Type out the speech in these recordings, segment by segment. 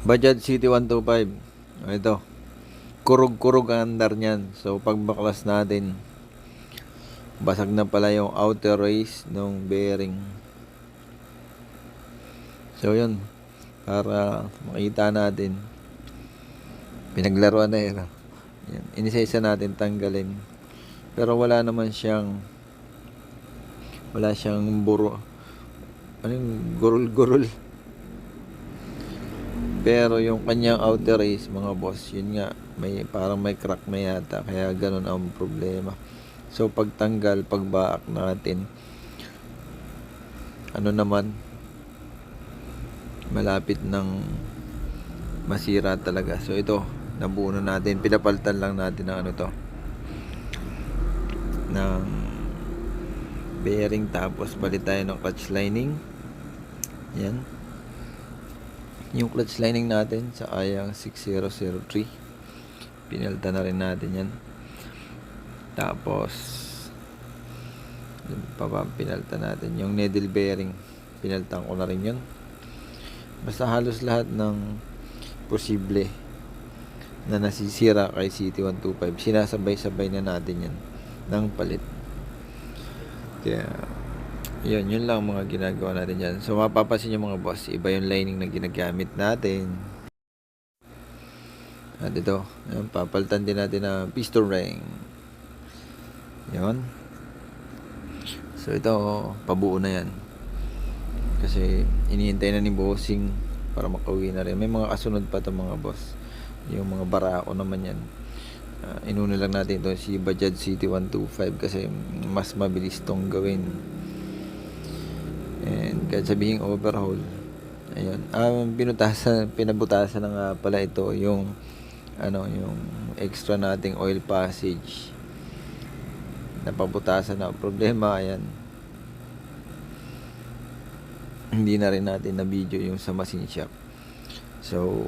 Bajaj City 125. Ito. Kurog-kurog ang andar niyan. So, pag baklas natin, basag na pala yung outer race ng bearing. So, yun. Para makita natin. Pinaglaruan na yun. Yan. Inisa-isa natin tanggalin. Pero wala naman siyang wala siyang buro. Ano yung gurul-gurul. Pero yung kanyang outer race, mga boss, yun nga, may parang may crack na yata, kaya ganun ang problema. So pagtanggal, pagbaak natin, ano naman, malapit ng masira talaga. So ito, nabuo na natin, pinapalitan lang natin ng ano to, ng bearing tapos balit tayo ng clutch lining. Yan yung clutch lining natin sa ayang 6003 pinalta na rin natin yan. Tapos pa ba pinalta natin? Yung needle bearing pinaltan ko na rin yun. Basta halos lahat ng posible na nasisira kay CT125 sinasabay-sabay na natin yan ng palit. Kaya yun, yun lang mga ginagawa natin dyan. So, mapapansin nyo mga boss, iba yung lining na ginagamit natin. At ito, yun, papalitan din natin na piston ring. Yun. So, ito, pabuo na yan. Kasi, iniintay na ni bossing para makauwi na rin. May mga kasunod pa to mga boss. Yung mga barako naman yan. Uh, inuna lang natin ito si Bajaj City 125 kasi mas mabilis tong gawin kahit sabihin overhaul. Ayun. Um, pinutasan pinabutasan na nga pala ito yung ano yung extra nating oil passage. Napabutasan na problema ayan. Hindi na rin natin na video yung sa machine shop. So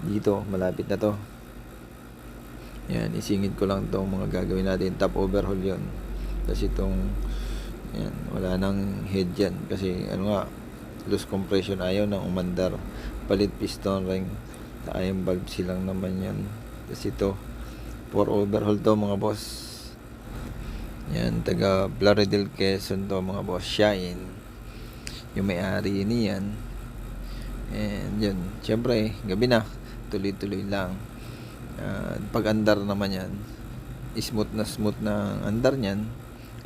dito malapit na to. Yan isingit ko lang tong mga gagawin natin. Top overhaul yon kasi itong yan, wala nang head yan. Kasi ano nga loose compression ayaw nang umandar. Palit piston ring sa ayang valve silang naman yan. Kasi ito for overhaul to mga boss. Yan taga Plaridel Quezon to mga boss. Shine yung may-ari niyan and yun syempre gabi na. Tuloy tuloy lang. Uh, pag andar naman yan smooth na smooth na andar niyan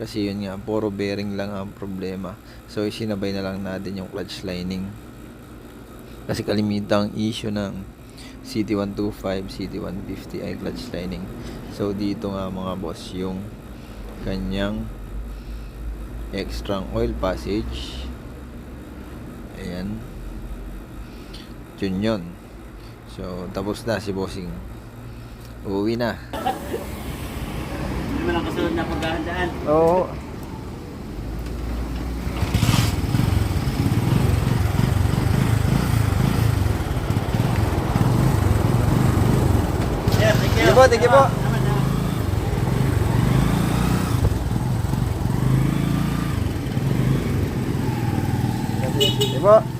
kasi yun nga puro bearing lang ang problema. So isinabay na lang natin yung clutch lining. Kasi kalimitang issue ng CT125 CT150 ay clutch lining. So dito nga mga boss yung kanyang extra oil passage. Ayan. Yun yun. So tapos na si bossing. Uuwi na Mo lang kasunod na paghahandaan. Oo. Sir, thank you. Po, thank you po. Naman na. Sige po.